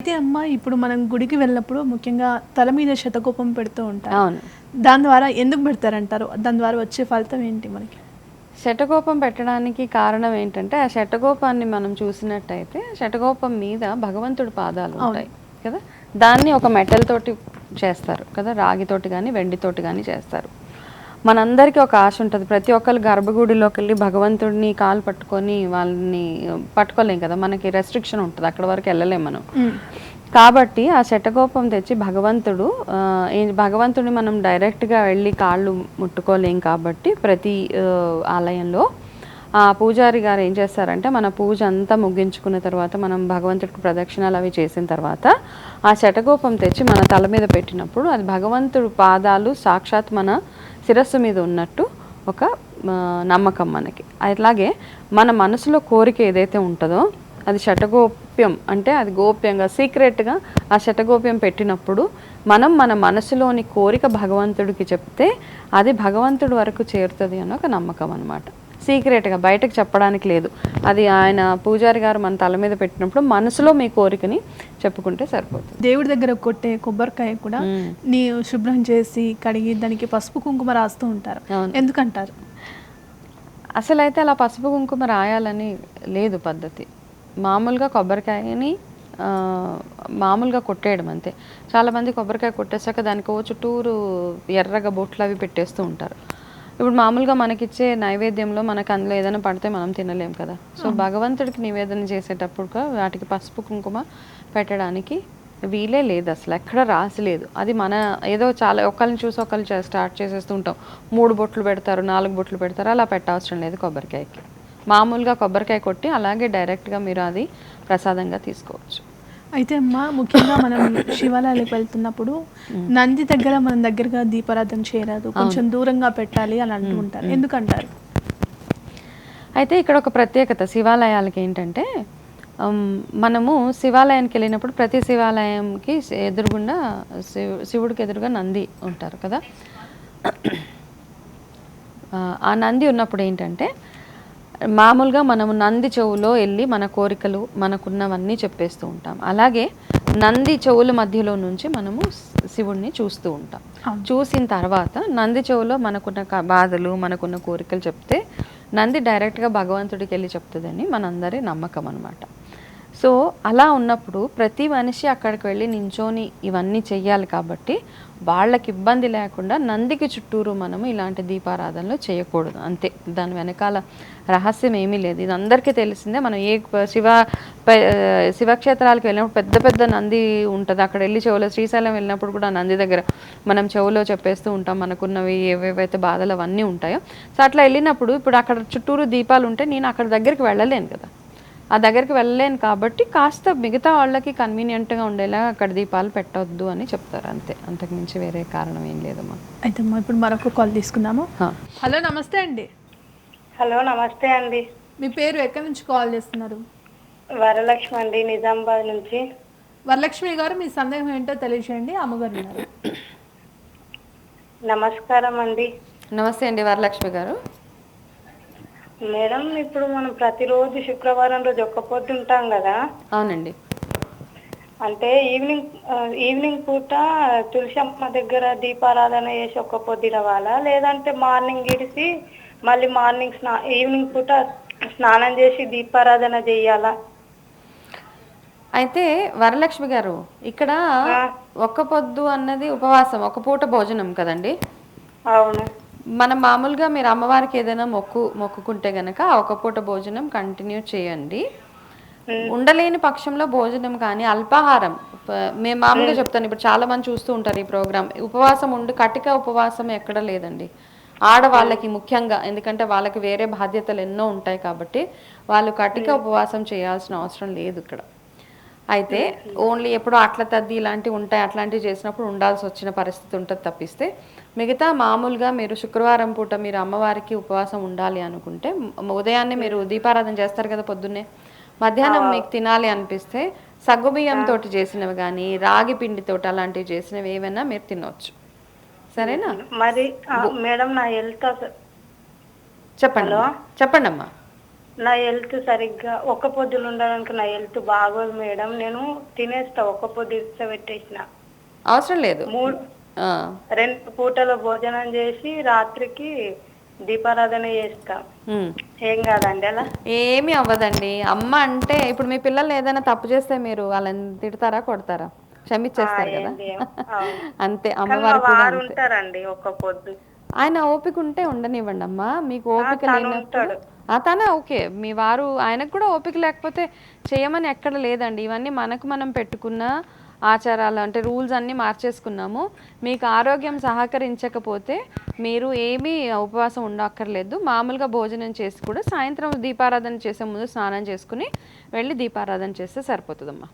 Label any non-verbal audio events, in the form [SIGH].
అయితే అమ్మ ఇప్పుడు మనం గుడికి వెళ్ళినప్పుడు ముఖ్యంగా తల మీద శతకోపం పెడుతూ ఉంటారు. అవును. దాని ద్వారా ఎందుకు పెడతారంటారు? దాని ద్వారా వచ్చే ఫలితం ఏంటి మనకి? శటకోపం పెట్టడానికి కారణం ఏంటంటే ఆ శటకోపాన్ని మనం చూసినట్టయితే శటకోపం మీద భగవంతుడి పాదాలు ఉంటాయి కదా? దాన్ని ఒక మెటల్ తోటి చేస్తారు కదా? రాగితోటి కానీ వెండితోటి కానీ చేస్తారు. మనందరికీ ఒక ఆశ ఉంటుంది. ప్రతి ఒక్కరు గర్భగుడిలోకి వెళ్ళి భగవంతుడిని కాలు పట్టుకొని వాళ్ళని పట్టుకోలేం కదా మనకి రెస్ట్రిక్షన్ ఉంటుంది. అక్కడ వరకు వెళ్ళలేం మనం. కాబట్టి ఆ శటకోపం తెచ్చి భగవంతుడు భగవంతుడిని మనం డైరెక్ట్గా వెళ్ళి కాళ్ళు ముట్టుకోలేం కాబట్టి ప్రతి ఆలయంలో ఆ పూజారి గారు ఏం చేస్తారంటే మన పూజ అంతా ముగించుకున్న తర్వాత మనం భగవంతుడికి ప్రదక్షిణాలు అవి చేసిన తర్వాత ఆ శటకోపం తెచ్చి మన తల మీద పెట్టినప్పుడు అది భగవంతుడు పాదాలు సాక్షాత్ మన శిరస్సు మీద ఉన్నట్టు ఒక నమ్మకం మనకి. అట్లాగే మన మనసులో కోరిక ఏదైతే ఉంటుందో అది శటగోప్యం అంటే అది గోప్యంగా సీక్రెట్గా ఆ శటగోప్యం పెట్టినప్పుడు మనం మన మనసులోని కోరిక భగవంతుడికి చెప్తే అది భగవంతుడి వరకు చేరుతుంది అని ఒక నమ్మకం అనమాట సీక్రెట్గా బయటకు చెప్పడానికి లేదు. అది ఆయన పూజారి గారు మన తల మీద పెట్టినప్పుడు మనసులో మీ కోరికని చెప్పుకుంటే సరిపోతుంది. దేవుడి దగ్గర కొట్టే కొబ్బరికాయ కూడా నీ శుభ్రం చేసి కడిగి దానికి పసుపు కుంకుమ రాస్తూ ఉంటారు. ఎందుకంటారు? అసలు అయితే అలా పసుపు కుంకుమ రాయాలని లేదు పద్ధతి. మామూలుగా కొబ్బరికాయని ఆ, మామూలుగా కొట్టేయడం అంతే. చాలామంది కొబ్బరికాయ కొట్టేసాక దానికి ఓ చుట్టూరు ఎర్రగా బొట్లు అవి పెట్టేస్తూ ఉంటారు. ఇప్పుడు మామూలుగా మనకిచ్చే నైవేద్యంలో మనకు అందులో ఏదైనా పడితే మనం తినలేం కదా. సో భగవంతుడికి నివేదన చేసేటప్పుడు వాటికి పసుపు కుంకుమ పెట్టడానికి వీలే లేదు అసలు ఎక్కడ రాసి లేదు. అది మన ఏదో చాలా ఒకరిని చూసి ఒకరిని స్టార్ట్ చేసేస్తూ ఉంటాం. మూడు బొట్లు పెడతారు నాలుగు బొట్లు పెడతారు అలా పెట్టవసరం లేదు కొబ్బరికాయకి. మామూలుగా కొబ్బరికాయ కొట్టి అలాగే డైరెక్ట్గా మీరు అది ప్రసాదంగా తీసుకోవచ్చు. అయితే అమ్మ ముఖ్యంగా మనం శివాలయాలకు వెళ్తున్నప్పుడు నంది దగ్గర మనం దగ్గరగా దీపారాధన చేయరాదు. కొంచెం దూరంగా పెట్టాలి అని అంటూ ఉంటారు. ఎందుకంటారు? అయితే ఇక్కడ ఒక ప్రత్యేకత శివాలయాలకి ఏంటంటే మనము శివాలయానికి వెళ్ళినప్పుడు ప్రతి శివాలయంకి ఎదురుగుండా శివు శివుడికి ఎదురుగా నంది ఉంటారు కదా. ఆ నంది ఉన్నప్పుడు ఏంటంటే మామూలుగా మనము నంది చెవులో వెళ్ళి మన కోరికలు మనకున్నవన్నీ చెప్పేస్తూ ఉంటాం. అలాగే నంది చెవుల మధ్యలో నుంచి మనము శివుణ్ణి చూస్తూ ఉంటాం. చూసిన తర్వాత నంది చెవులో మనకున్న బాధలు మనకున్న కోరికలు చెప్తే నంది డైరెక్ట్గా భగవంతుడికి వెళ్ళి చెప్తుందని మనందరి నమ్మకం అనమాట సో అలా ఉన్నప్పుడు ప్రతి మనిషి అక్కడికి వెళ్ళి నించోని ఇవన్నీ చెయ్యాలి కాబట్టి వాళ్ళకి ఇబ్బంది లేకుండా నందికి చుట్టూరు మనము ఇలాంటి దీపారాధనలు చేయకూడదు. అంతే. దాని వెనకాల రహస్యం ఏమీ లేదు. ఇది అందరికీ తెలిసిందే. మనం ఏ శివ ప- శివక్షేత్రాలకు వెళ్ళినప్పుడు పెద్ద పెద్ద నంది ఉంటుంది. అక్కడ వెళ్ళి చెవులో శ్రీశైలం వెళ్ళినప్పుడు కూడా నంది దగ్గర మనం చెవులో చెప్పేస్తూ ఉంటాం. మనకున్నవి ఏవేవైతే బాధలు అవన్నీ ఉంటాయో. సో అట్లా వెళ్ళినప్పుడు ఇప్పుడు అక్కడ చుట్టూరు దీపాలు ఉంటే నేను అక్కడ దగ్గరికి వెళ్ళలేను కదా. ఆ దగ్గరికి వెళ్ళలేను కాబట్టి కాస్త మిగతా వాళ్ళకి కన్వీనియంట్గా ఉండేలా అక్కడ దీపాలు పెట్టొద్దు అని చెప్తారు అంతే. అంతకుమించి వేరే కారణం ఏం లేదమ్మా అయితే అమ్మ ఇప్పుడు మరొక కాల్ తీసుకుందాము. హలో నమస్తే అండి. హలో నమస్తే అండి. మీ పేరు ఎక్కడి నుంచి కాల్ చేస్తున్నారు? వరలక్ష్మి అండి నిజామాబాద్ నుంచి. వరలక్ష్మి గారు మీ సందేహం ఏంటో తెలియజేయండి. అమ్మగారు నమస్కారం అండి. నమస్తే అండి వరలక్ష్మి గారు. మేడం ఇప్పుడు మనం ప్రతిరోజు శుక్రవారం రోజు ఒక్క పొద్దు ఉంటాం కదా? అవునండి. అంటే ఈవినింగ్ ఈవినింగ్ పూట తులసమ్మ దగ్గర దీపారాధన చేసి ఒక్క పొద్దు ఇవ్వాలా లేదంటే మార్నింగ్ ఇడిసి మళ్ళీ మార్నింగ్ స్నా ఈవినింగ్ పూట స్నానం చేసి దీపారాధన చేయాలా? అయితే వరలక్ష్మి గారు ఇక్కడ ఒక్క పొద్దు అన్నది ఉపవాసం ఒక పూట భోజనం కదండి? అవును. మనం మామూలుగా మీరు అమ్మవారికి ఏదైనా మొక్కు మొక్కుకుంటే గనక ఒక పూట భోజనం కంటిన్యూ చేయండి. ఉండలేని పక్షంలో భోజనం కానీ అల్పాహారం మేము మామూలుగా చెప్తాను ఇప్పుడు చాలా మంది చూస్తూ ఉంటారు ఈ ప్రోగ్రామ్. ఉపవాసం ఉండి కటిక ఉపవాసం ఎక్కడ లేదండి. ఆడవాళ్ళకి ముఖ్యంగా ఎందుకంటే వాళ్ళకి వేరే బాధ్యతలు ఎన్నో ఉంటాయి కాబట్టి వాళ్ళు కటిక ఉపవాసం చేయాల్సిన అవసరం లేదు ఇక్కడ. అయితే ఓన్లీ ఎప్పుడో అట్ల తద్ది ఇలాంటివి ఉంటాయి అట్లాంటివి చేసినప్పుడు ఉండాల్సి వచ్చిన పరిస్థితి ఉంటుంది తప్పిస్తే. మిగతా మామూలుగా మీరు శుక్రవారం పూట మీరు అమ్మవారికి ఉపవాసం ఉండాలి అనుకుంటే ఉదయాన్నే మీరు దీపారాధన చేస్తారు కదా పొద్దున్నే. మధ్యాహ్నం మీకు తినాలి అనిపిస్తే సగ్గుబియ్యం తోటి చేసినవి కానీ రాగి పిండితోటి అలాంటివి చేసినవి ఏవైనా మీరు తినవచ్చు సరేనా? మరి మేడం నా హెల్త్ చెప్పండి. చెప్పండి అమ్మా నా హెల్త్ సరిగ్గా ఒక్క పొద్దులు ఉండడానికి నా హెల్త్ బాగోదు మేడం. నేను తినేస్తా ఒక్క పొద్దు ఇస్తా పెట్టేసిన. అవసరం లేదు. మూడు రెండు పూటల భోజనం చేసి రాత్రికి దీపారాధన చేస్తా. ఏం కాదండి అలా? ఏమీ అవ్వదండి. అమ్మ అంటే ఇప్పుడు మీ పిల్లలు ఏదైనా తప్పు చేస్తే మీరు వాళ్ళని తిడతారా కొడతారా? క్షమించేస్తారు కదా. [LAUGHS] అంతే అమ్మవారు వారు ఉంటారండి ఒక్క పొద్దు. ఆయన ఓపిక ఉంటే ఉండనివ్వండి అమ్మా. మీకు ఓపిక లేనప్పుడు తన ఓకే. మీ వారు ఆయనకు కూడా ఓపిక లేకపోతే చేయమని ఎక్కడ లేదండి. ఇవన్నీ మనకు మనం పెట్టుకున్న ఆచారాలు అంటే రూల్స్ అన్నీ మార్చేసుకున్నాము. మీకు ఆరోగ్యం సహకరించకపోతే మీరు ఏమీ ఉపవాసం ఉండక్కర్లేదు. మామూలుగా భోజనం చేసి కూడా సాయంత్రం దీపారాధన చేసే ముందు స్నానం చేసుకుని వెళ్ళి దీపారాధన చేస్తే సరిపోతుందమ్మా.